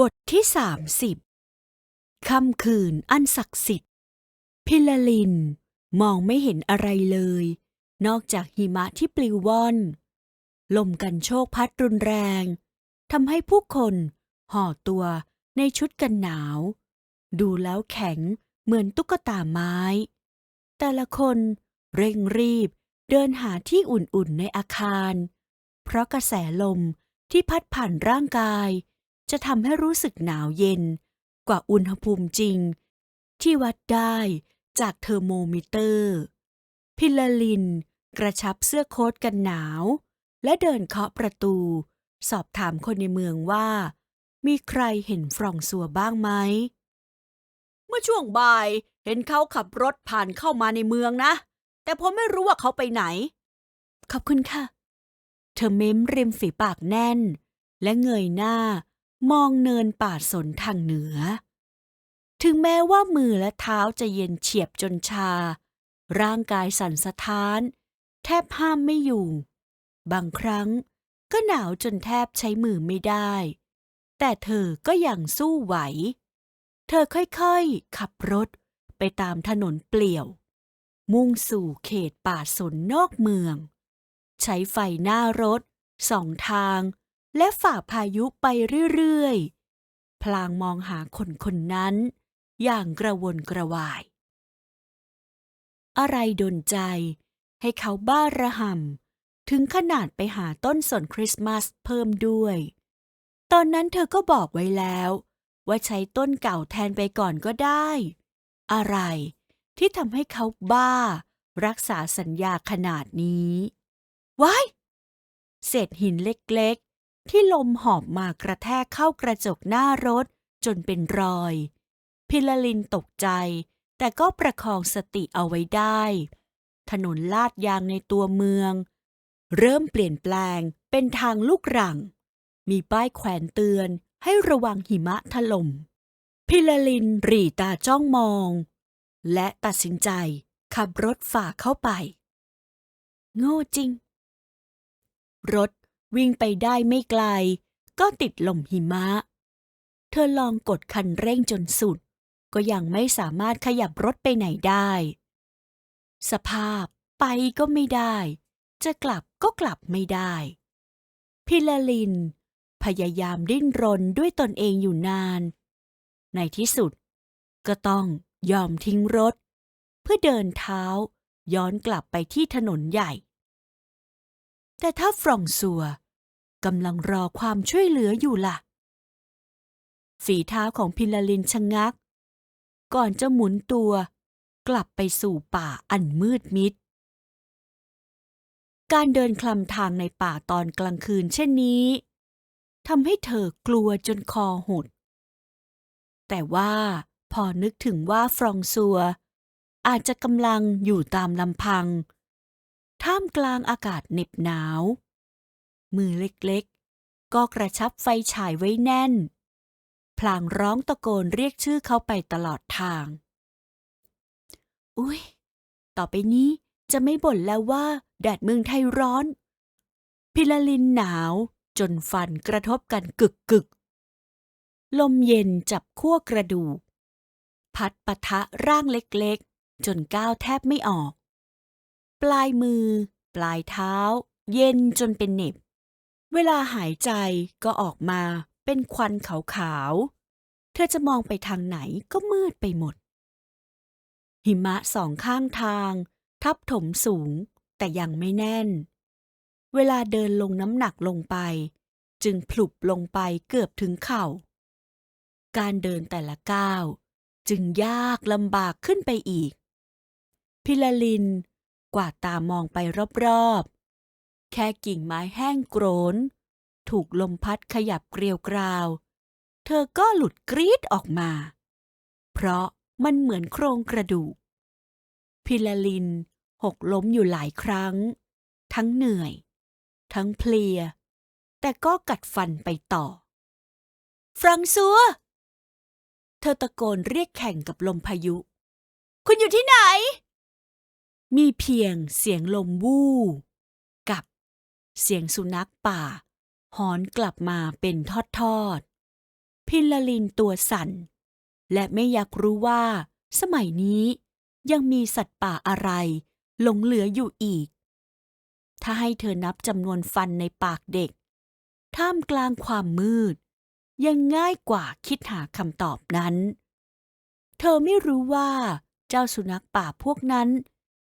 บทที่สามสิบค่ำคืนอันศักดิ์สิทธิ์ พิลลิน มองไม่เห็นอะไรเลย นอกจากหิมะที่ปลิวว่อน ลมกันโชกพัดรุนแรงทำให้ผู้คนห่อตัวในชุดกันหนาว ดูแล้วแข็งเหมือนตุ๊กตาไม้ แต่ละคนเร่งรีบเดินหาที่อุ่นๆในอาคาร เพราะกระแสลมที่พัดผ่านร่างกาย จะทำให้รู้สึกหนาวเย็นกว่าอุณหภูมิจริง ที่วัดได้จากเทอร์โมมิเตอร์ พิลลินกระชับเสื้อโค้ทกันหนาว และเดินเคาะประตู สอบถามคนในเมืองว่า มีใครเห็นฟรองซัวบ้างไหม เมื่อช่วงบ่ายเห็นเขาขับรถผ่านเข้ามาในเมืองนะ แต่ผมไม่รู้ว่าเขาไปไหน ขอบคุณค่ะ เธอเม้มริมฝีปากแน่น และเงยหน้า มองเนินป่าสนทางเหนือ ถึงแม้ว่ามือและเท้าจะเย็นเฉียบจนชา ร่างกายสั่นสะท้าน แทบห้ามไม่อยู่ บางครั้งก็หนาวจนแทบใช้มือไม่ได้ แต่เธอก็ยังสู้ไหว เธอค่อยๆ ขับรถไปตามถนนเปลี่ยว มุ่งสู่เขตป่าสนนอกเมือง ใช้ไฟหน้ารถสองทาง และฝ่าพายุไปเรื่อยๆ พลางมองหาคนคนนั้น อย่างกระวนกระวาย อะไรดนใจ ให้เขาบ้าระห่ำถึงขนาดไปหาต้นสนคริสต์มาสเพิ่มด้วย ตอนนั้นเธอก็บอกไว้แล้ว ว่าใช้ต้นเก่าแทนไปก่อนก็ได้ อะไรที่ทำให้เขาบ้า รักษาสัญญาขนาดนี้ ว้าย เศษหินเล็กๆ ที่ลมหอบมากระแทกเข้ากระจกหน้ารถจนเป็นรอย พิลลินตกใจ แต่ก็ประคองสติเอาไว้ได้ ถนนลาดยางในตัวเมือง เริ่มเปลี่ยนแปลงเป็นทางลูกรัง มีป้ายแขวนเตือนให้ระวังหิมะถล่ม พิลลินรีตาจ้องมอง และตัดสินใจขับรถฝ่าเข้าไป โง่จริง รถ วิ่งไปได้ไม่ไกล ก็ติดลมหิมะ เธอลองกดคันเร่งจนสุด ก็ยังไม่สามารถขยับรถไปไหนได้ สภาพไปก็ไม่ได้ จะกลับก็กลับไม่ได้ พิลลิน พยายามดิ้นรนด้วยตนเองอยู่นาน ในที่สุด ก็ต้องยอมทิ้งรถ เพื่อเดินเท้าย้อนกลับไปที่ถนนใหญ่ แต่ถ้าฟรองซัว กำลังรอความช่วยเหลืออยู่ล่ะ ฝีเท้าของพิลลินชะงัก ก่อนจะหมุนตัว กลับไปสู่ป่าอันมืดมิด การเดินคลำทางในป่าตอนกลางคืนเช่นนี้ทำให้เธอกลัวจนคอหด แต่ว่าพอนึกถึงว่าฟรองซัว อาจจะกำลังอยู่ตามลำพัง ท่ามกลางอากาศเหน็บหนาว มือเล็กๆ ก็กระชับไฟฉายไว้แน่น พลางร้องตะโกนเรียกชื่อเขาไปตลอดทาง อุ้ย ต่อไปนี้จะไม่บ่นแล้วว่าแดดเมืองไทยร้อน พิลลินหนาวจนฟันกระทบกันกึกกึก ลมเย็นจับขั้วกระดูก พัดปะทะร่างเล็กๆ จนก้าวแทบไม่ออก ปลายมือ ปลายเท้า เย็นจนเป็นเหน็บ เวลาหายใจก็ออกมาเป็นควันขาวๆ เธอจะมองไปทางไหนก็มืดไปหมด หิมะสองข้างทาง ทับถมสูงแต่ยังไม่แน่น เวลาเดินลงน้ำหนักลงไป จึงพลุบลงไปเกือบถึงเข่า การเดินแต่ละก้าว จึงยากลำบากขึ้นไปอีก พิลลินกว่าตามองไปรอบๆ แค่กิ่งไม้แห้งโกรน ถูกลมพัดขยับเกลียวกราว เธอก็หลุดกรีดออกมา เพราะมันเหมือนโครงกระดูก พิลลินหกล้มอยู่หลายครั้ง ทั้งเหนื่อย ทั้งเพลีย แต่ก็กัดฟันไปต่อ ฟรังซัว เธอตะโกนเรียกแข่งกับลมพายุ คุณอยู่ที่ไหน มีเพียงเสียงลมวู่ เสียงสุนัขป่า หอนกลับมาเป็นทอดๆพิพินลลินตัวสั่น และไม่อยากรู้ว่า สมัยนี้ยังมีสัตว์ป่าอะไร หลงเหลืออยู่อีก ถ้าให้เธอนับจำนวนฟันในปากเด็ก ท่ามกลางความมืด ยังง่ายกว่าคิดหาคำตอบนั้น เธอไม่รู้ว่าเจ้าสุนัขป่าพวกนั้น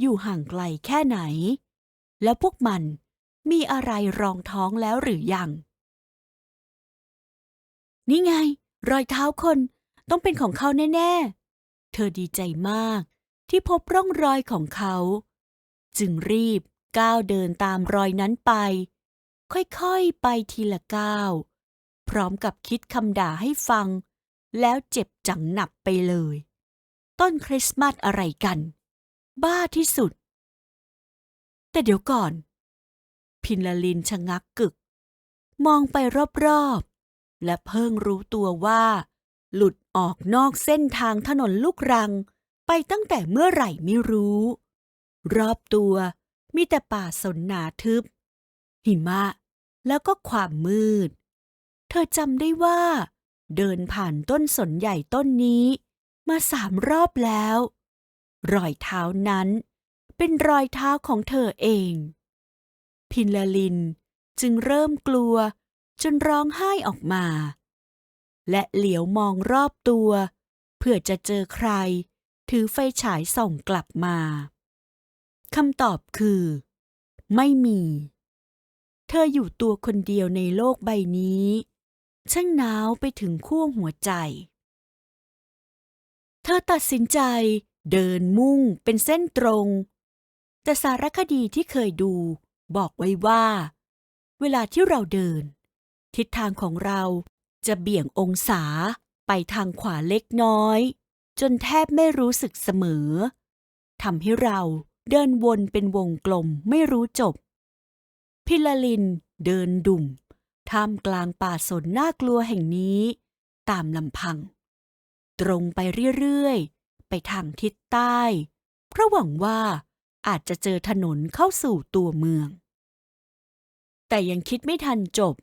อยู่ห่างไกลแค่ไหน แล้วพวกมัน มีอะไรรองท้องแล้วหรือยัง นี่ไง รอยเท้าคนต้องเป็นของเขาแน่ ๆ เธอดีใจมากที่พบร่องรอยของเขา จึงรีบก้าวเดินตามรอยนั้นไป ค่อยๆ ไปทีละก้าว พร้อมกับคิดคำด่าให้ฟัง แล้วเจ็บจังหนับไปเลย ต้นคริสต์มาสอะไรกัน บ้าที่สุด แต่เดี๋ยวก่อน พินลลินชะงักกึก มองไปรอบๆ และเพิ่งรู้ตัวว่า หลุดออกนอกเส้นทางถนนลูกรัง ไปตั้งแต่เมื่อไหร่ไม่รู้ รอบตัวมีแต่ป่าสนหนาทึบ หิมะแล้วก็ความมืด เธอจำได้ว่า เดินผ่านต้นสนใหญ่ต้นนี้ มาสามรอบแล้ว รอยเท้านั้น เป็นรอยเท้าของเธอเอง พินลลินจึงเริ่มกลัวจนร้องไห้ออกมา และเหลียวมองรอบตัว เพื่อจะเจอใคร ถือไฟฉายส่องกลับมาคำตอบคือ ไม่มี เธออยู่ตัวคนเดียวในโลกใบนี้ ช่างหนาวไปถึงขั้วหัวใจ เธอตัดสินใจเดินมุ่งเป็นเส้นตรง แต่สารคดีที่เคยดู บอกไว้ว่า เวลาที่เราเดิน ทิศทางของเราจะเบี่ยงองศาไปทางขวาเล็กน้อย จนแทบไม่รู้สึกเสมอทำให้เราเดินวนเป็นวงกลมไม่รู้จบ พิลาลินเดินดุ่มท่ามกลางป่าสนน่ากลัวแห่งนี้ ตามลำพัง ตรงไปเรื่อย ๆ ไปทางทิศใต้ เพราะหวังว่า อาจจะเจอถนนเข้าสู่ตัวเมือง แต่ยังคิดไม่ทันจบ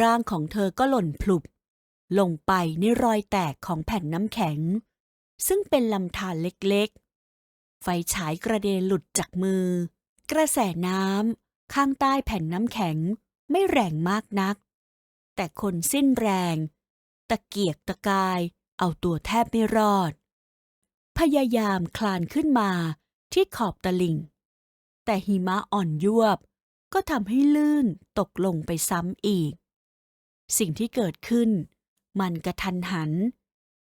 ร่างของเธอก็หล่นพลุบ ลงไปในรอยแตกของแผ่นน้ำแข็ง ซึ่งเป็นลำธารเล็กๆ ไฟฉายกระเด็นหลุดจากมือ กระแสน้ำข้างใต้แผ่นน้ำแข็งไม่แรงมากนัก แต่คนสิ้นแรง ตะเกียกตะกายเอาตัวแทบไม่รอด พยายามคลานขึ้นมา ที่ขอบตลิ่ง แต่หิมะอ่อนยวบก็ทำให้ลื่นตกลงไปซ้ำอีก สิ่งที่เกิดขึ้น มันกระทันหัน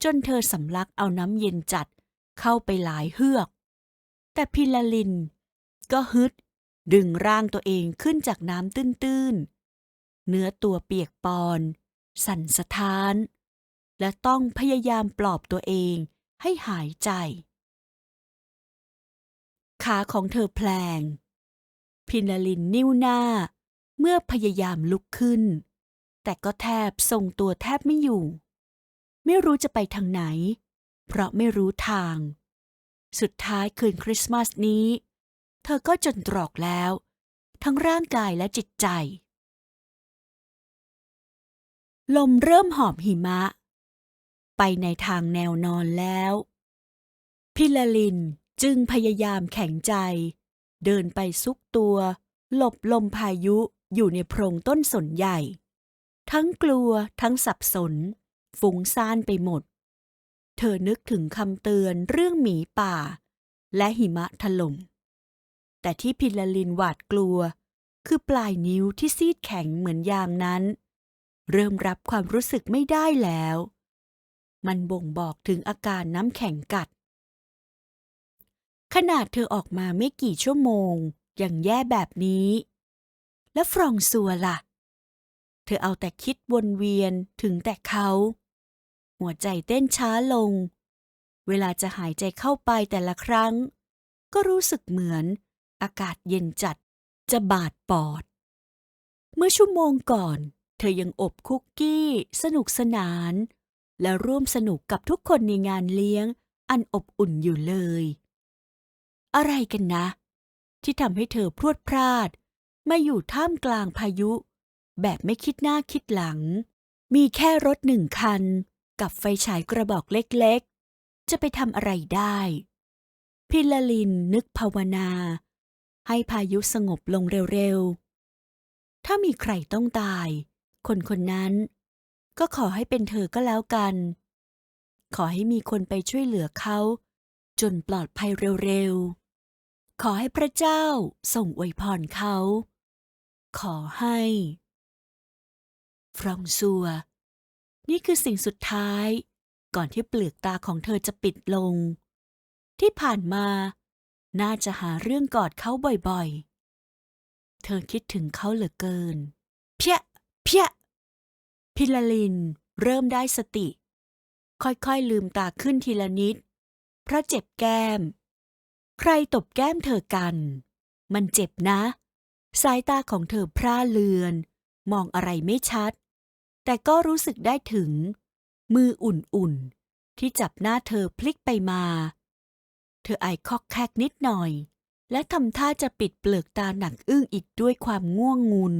จนเธอสำลักเอาน้ำเย็นจัดเข้าไปหลายเฮือก แต่พิลาลิน ก็ฮึด ดึงร่างตัวเองขึ้นจากน้ำตื้นๆ เนื้อตัวเปียกปอน สั่นสะท้าน และต้องพยายามปลอบตัวเองให้หายใจ ขาของเธอแพลง พินาลินนิ้วหน้า เมื่อพยายามลุกขึ้น แต่ก็แทบทรงตัวแทบไม่อยู่ ไม่รู้จะไปทางไหน เพราะไม่รู้ทาง สุดท้ายคืนคริสต์มาสนี้ เธอก็จนตรอกแล้ว ทั้งร่างกายและจิตใจ ลมเริ่มหอบหิมะ ไปในทางแนวนอนแล้ว พิลลิน จึงพยายามแข็งใจ เดินไปซุกตัว หลบลมพายุอยู่ในโพรงต้นสนใหญ่ ทั้งกลัวทั้งสับสน ฟุ้งซ่านไปหมด เธอนึกถึงคำเตือนเรื่องหมีป่า และหิมะถล่มแต่ที่พิลลินหวาดกลัว คือปลายนิ้วที่ซีดแข็งเหมือนยางนั้น เริ่มรับความรู้สึกไม่ได้แล้ว มันบ่งบอกถึงอาการน้ำแข็งกัด ขนาดเธอออกมาไม่กี่ชั่วโมง ยังแย่แบบนี้ แล้วฟรองซัวล่ะ เธอเอาแต่คิดวนเวียนถึงแต่เขา หัวใจเต้นช้าลง เวลาจะหายใจเข้าไปแต่ละครั้ง ก็รู้สึกเหมือน อากาศเย็นจัดจะบาดปอด เมื่อชั่วโมงก่อน เธอยังอบคุกกี้ สนุกสนาน และร่วมสนุกกับทุกคนในงานเลี้ยง อันอบอุ่นอยู่เลย อะไรกันนะ ที่ทำให้เธอพรวดพลาด มาอยู่ท่ามกลางพายุ แบบไม่คิดหน้าคิดหลัง มีแค่รถหนึ่งคัน กับไฟฉายกระบอกเล็กๆ จะไปทำอะไรได้ พิลาลินนึกภาวนา ให้พายุสงบลงเร็วๆ ถ้ามีใครต้องตาย คนคนนั้น ก็ขอให้เป็นเธอก็แล้วกัน ขอให้มีคนไปช่วยเหลือเขาจนปลอดภัยเร็วๆ ขอให้พระเจ้าส่งอวยพรเขา ขอให้ ฟรองซัว นี่คือสิ่งสุดท้าย ก่อนที่เปลือกตาของเธอจะปิดลง ที่ผ่านมา น่าจะหาเรื่องกอดเขาบ่อยๆ เธอคิดถึงเขาเหลือเกิน เพี้ย เพี้ย พิลาลินเริ่มได้สติ ค่อยๆลืมตาขึ้นทีละนิดเพราะเจ็บแก้ม ใครตบแก้มเธอกัน มันเจ็บนะ สายตาของเธอพร่าเลือน มองอะไรไม่ชัด แต่ก็รู้สึกได้ถึง มืออุ่นๆ ที่จับหน้าเธอพลิกไปมา เธอไอคอกแคกนิดหน่อย และทำท่าจะปิดเปลือกตาหนักอึ้งอีกด้วยความง่วงงุน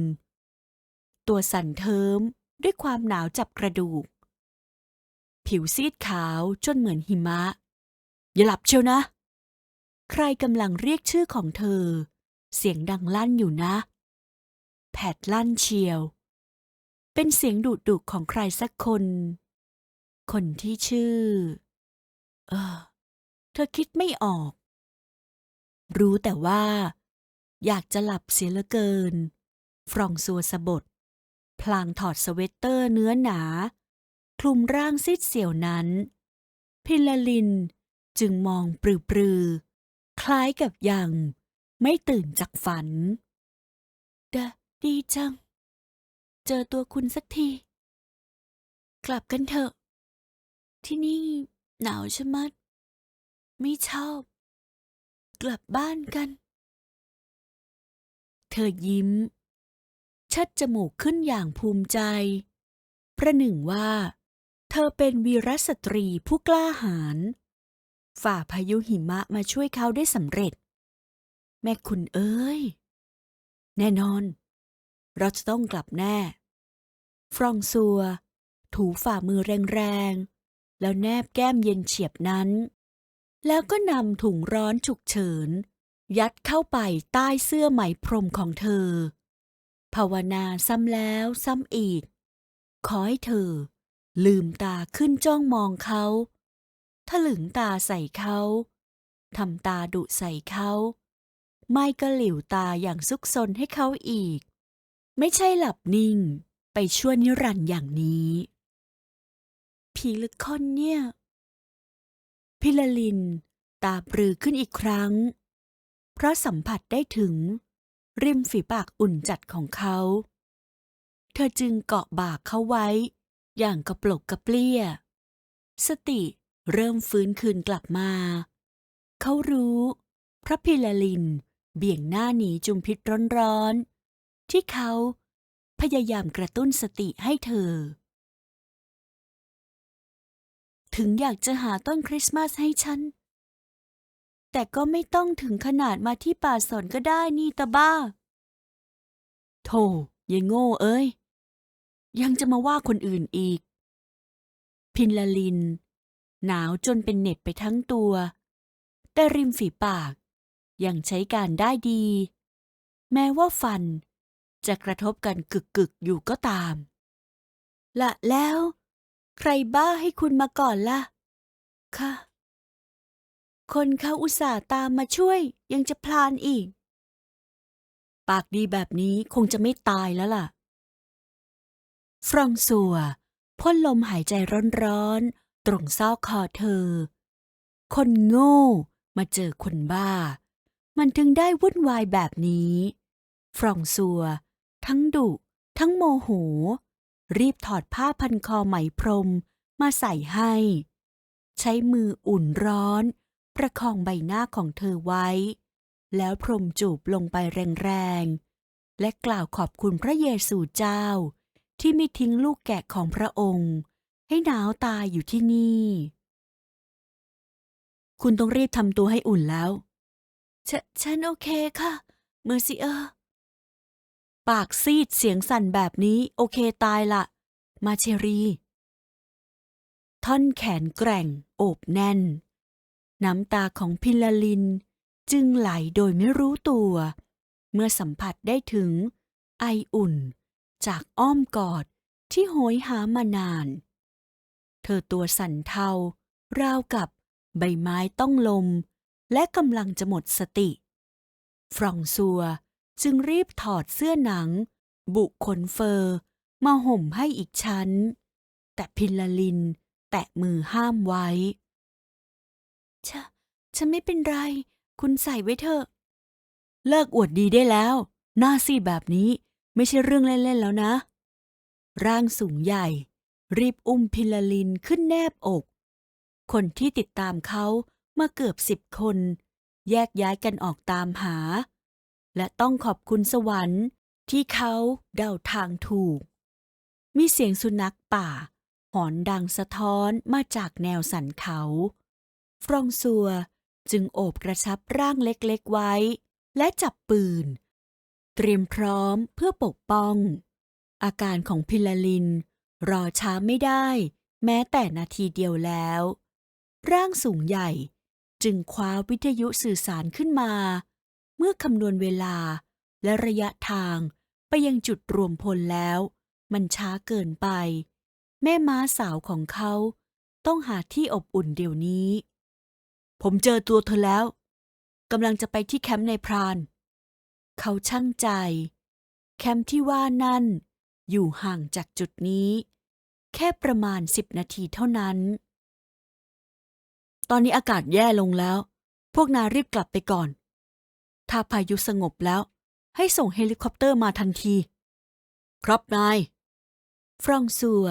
ตัวสั่นเทิมด้วยความหนาวจับกระดูก ผิวซีดขาวจนเหมือนหิมะ อย่าหลับเชียวนะ ใครกำลังเรียกชื่อของเธอ เสียงดังลั่นอยู่นะ แผดลั่นเชียว เป็นเสียงดุดุของใครสักคน คนที่ชื่อ เออ เธอคิดไม่ออก รู้แต่ว่า อยากจะหลับเสียเหลือเกิน ฟรองซัวสะบดพลางถอดสเวตเตอร์เนื้อหนา คลุมร่างซีดเสี่ยวนั้น พิลลินจึงมองปรือๆ คล้ายกับยัง ไม่ตื่นจากฝันดะดีจัง เจอตัวคุณสักที กลับกันเถอะ ที่นี่หนาวชะมัด ไม่ชอบ กลับบ้านกัน เธอยิ้ม ชัดจมูกขึ้นอย่างภูมิใจ ประหนึ่งว่า เธอเป็นวีรสตรีผู้กล้าหาญ ฝ่าพายุหิมะมาช่วยเขาได้สำเร็จ แม่คุณเอ้ย แน่นอน เราจะต้องกลับแน่ ฟรองซัว ถูฝ่ามือแรงๆ แล้วแนบแก้มเย็นเฉียบนั้น แล้วก็นำถุงร้อนฉุกเฉิน ยัดเข้าไปใต้เสื้อไหมพรมของเธอ ภาวนาซ้ำแล้วซ้ำอีก ขอให้เธอ ลืมตาขึ้นจ้องมองเขา ถลึงตาใส่เขาทำตาดุใส่เขาไม่ก็หลิวตาอย่างซุกซนให้เขาอีก ไม่ใช่หลับนิ่ง ไปชั่วนิรันด์อย่างนี้ ผีหรือนเนี่ย พิลาลิน ตาปรือขึ้นอีกครั้ง เพราะสัมผัสได้ถึง ริมฝีปากอุ่นจัดของเขา เธอจึงเกาะบากเขาไว้ อย่างกระปลกกระเปลี้ย สติ เริ่มฟื้นคืนกลับมา เขารู้ พระพิลาลิน เบี่ยงหน้าหนีจุมพิษร้อนๆ ที่เขาพยายามกระตุ้นสติให้เธอ ถึงอยากจะหาต้นคริสต์มาสให้ฉัน แต่ก็ไม่ต้องถึงขนาดมาที่ป่าสนก็ได้นี่ตาบ้า โธ่ยายโง่เอ้ย ยังจะมาว่าคนอื่นอีก พินลาลิน หนาวจนเป็นเหน็บไปทั้งตัว แต่ริมฝีปากยังใช้การได้ดี แม้ว่าฟันจะกระทบกันกึกกึกอยู่ก็ตาม ละแล้ว ใครบ้าให้คุณมาก่อนล่ะ ค่ะ คนเขาอุตส่าห์ตามมาช่วยยังจะพลานอีก ปากดีแบบนี้คงจะไม่ตายแล้วล่ะ ฟรองซัวพ่นลมหายใจร้อน ตรงซอกคอเธอ คนโง่มาเจอคนบ้า มันถึงได้วุ่นวายแบบนี้ ฟรองซัว ทั้งดุ ทั้งโมโห รีบถอดผ้าพันคอไหมพรมมาใส่ให้ ใช้มืออุ่นร้อน ประคองใบหน้าของเธอไว้ แล้วพรมจูบลงไปแรงๆ และกล่าวขอบคุณพระเยซูเจ้าที่ไม่ทิ้งลูกแกะของพระองค์ ให้หนาวตายอยู่ที่นี่ คุณต้องรีบทำตัวให้อุ่นแล้ว ฉฉันโอเคค่ะ เมอร์ซิเออร์ ปากซีดเสียงสั่นแบบนี้ โอเคตายละ มาเชรี ท่อนแขนแกร่ง โอบแน่น น้ำตาของพิลาลิน จึงไหลโดยไม่รู้ตัว เมื่อสัมผัสได้ถึง ไออุ่น จากอ้อมกอดที่โหยหามานาน เธอตัวสั่นเทาราวกับใบไม้ต้องลม และกำลังจะหมดสติ ฟรองซัวจึงรีบถอดเสื้อหนัง บุขนเฟอร์มาห่มให้อีกชั้น แต่พิลาลินแตะมือห้ามไว้ชะฉันไม่เป็นไร คุณใส่ไว้เถอะ เลิกอวดดีได้แล้ว หน้าซีดแบบนี้ไม่ใช่เรื่องเล่น ๆ แล้วนะ ร่างสูงใหญ่ รีบอุ้มพิลาลินขึ้นแนบอก คนที่ติดตามเขามาเกือบสิบคน แยกย้ายกันออกตามหา และต้องขอบคุณสวรรค์ที่เขาเดาทางถูก มีเสียงสุนัขป่า หอนดังสะท้อนมาจากแนวสันเขา ฟรองซัวจึงโอบกระชับร่างเล็กๆไว้ และจับปืน เตรียมพร้อมเพื่อปกป้อง อาการของพิลาลิน รอช้าไม่ได้ แม้แต่นาทีเดียวแล้ว ร่างสูงใหญ่ จึงคว้าวิทยุสื่อสารขึ้นมา เมื่อคำนวณเวลาและระยะทางไปยังจุดรวมพลแล้ว มันช้าเกินไป แม่ม้าสาวของเขาต้องหาที่อบอุ่นเดี๋ยวนี้ ผมเจอตัวเธอแล้วกำลังจะไปที่แคมป์ในพราน เขาช่างใจ แคมป์ที่ว่านั่น อยู่ห่างจากจุดนี้ แค่ประมาณสิบนาทีเท่านั้น ตอนนี้อากาศแย่ลงแล้ว พวกนายรีบกลับไปก่อน ถ้าพายุสงบแล้ว ให้ส่งเฮลิคอปเตอร์มาทันที ครับนาย ฟรองซัว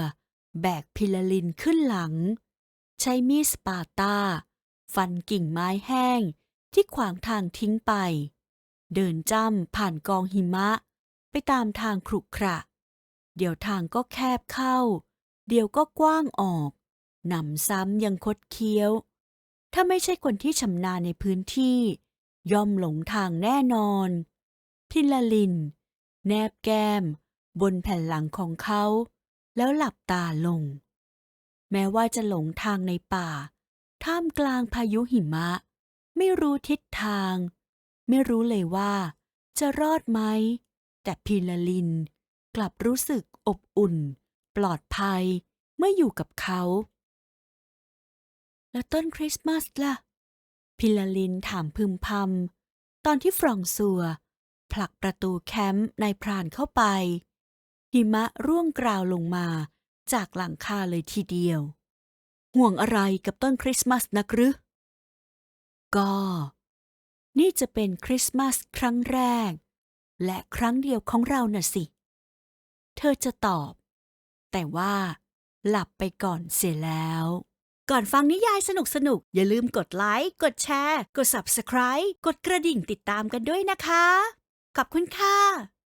แบกพิลาลินขึ้นหลัง ใช้มีดสปาตา ฟันกิ่งไม้แห้งที่ขวางทางทิ้งไป เดินจ้ำผ่านกองหิมะ ไปตามทางขรุขระ เดี๋ยวทางก็แคบเข้า เดี๋ยวก็กว้างออกหนำซ้ำยังคดเคี้ยว ถ้าไม่ใช่คนที่ชำนาญในพื้นที่ ย่อมหลงทางแน่นอน พิลลิน แนบแก้ม บนแผ่นหลังของเขา แล้วหลับตาลง แม้ว่าจะหลงทางในป่า ท่ามกลางพายุหิมะ ไม่รู้ทิศทาง ไม่รู้เลยว่าจะรอดไหม แต่พิลลินกลับรู้สึก อบอุ่น ปลอดภัย เมื่ออยู่กับเขา แล้วต้นคริสต์มาสล่ะ พิลาลินถามพึมพำตอนที่ฟรองซัว ผลักประตูแคมป์นายพรานเข้าไป หิมะร่วงกราวลงมาจากหลังคาเลยทีเดียว ห่วงอะไรกับต้นคริสต์มาสนักหรือ ก็ นี่จะเป็นคริสต์มาสครั้งแรก และครั้งเดียวของเราน่ะสิ เธอจะตอบ แต่ว่าหลับไปก่อนเสียแล้ว ก่อนฟังนิยายสนุกๆอย่าลืมกดไลค์ กดแชร์ กด Subscribe กดกระดิ่งติดตามกันด้วยนะคะ ขอบคุณค่ะ